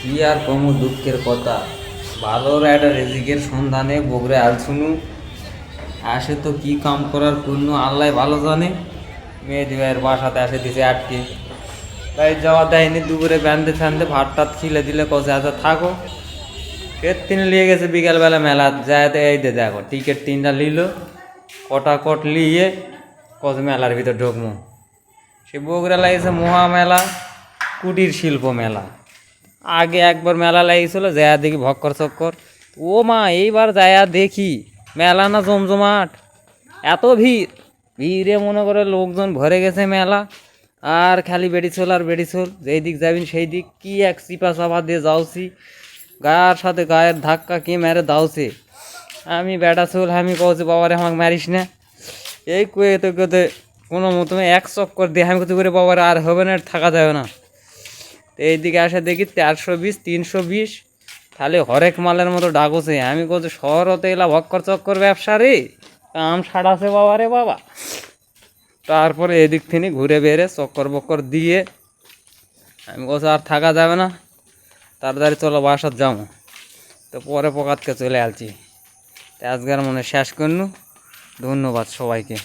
কি আর কম দুঃখের কথা? ভালোর একটা রেজিকের সন্ধানে বগরে আলছুনু আসে তো কি কাম করার পূর্ণ আল্লাহ ভালো জানে। মেয়েদি ভাইয়ের বাসাতে আসে দিছে আটকে। তাই যাওয়া দেয়নি, দুপুরে ব্যান্ডে ফ্যান্ডে ভাত টাত খিলে দিলে কষে আচ্ছা থাকো। ফের তিনি নিয়ে গেছে বিকালবেলা মেলা যাতে এই দে দেখো টিকিট তিনটা নিল কটা কট নিয়ে কত মেলার ভিতর ঢুকমো। সে বগুড়া লাগিয়েছে মহামেলা, কুটির শিল্প মেলা। আগে একবার মেলা লাগিয়েছিল, যায়া দেখি ভক্কর চক্কর। ও মা, এইবার যায়া দেখি, মেলা না জমজমাট। এত ভিড়। ভিড়ে মনে করে লোকজন ভরে গেছে মেলা। আর খালি বেড়িছোল আর বেড়িছোল, যেই দিক যাবেন সেই দিক। কি এক চিপা চাপা দিয়ে যাওছি। গায়ের সাথে গায়ের ধাক্কা কে মেরে দাওছে। আমি বেটা চুল, আমি কৌছি বাবারে, আমাকে মারিস না। এই কুয়ে তো কোনো মতমে এক চক্কর দিয়ে আমি কত করে বাবার, আর হবে না থাকা যাবে না। এইদিকে আসে দেখি চারশো বিশ, তিনশো বিশ। তাহলে হরেক মালের মতো ডাকছে। আমি কত শহর হতে এলা ভক্কর চক্কর ব্যবসা রে। কাম সাড়াছে বাবা রে বাবা। তারপরে এদিক থেকে ঘুরে বেড়ে চক্কর বক্কর দিয়ে আমি কোথাও আর থাকা যাবে না। তাড়াতাড়ি চলো বাসার যাব তো পরে পকাতকে চলে আসছি তো আজকের মনে শেষ করনু। ধন্যবাদ সবাইকে।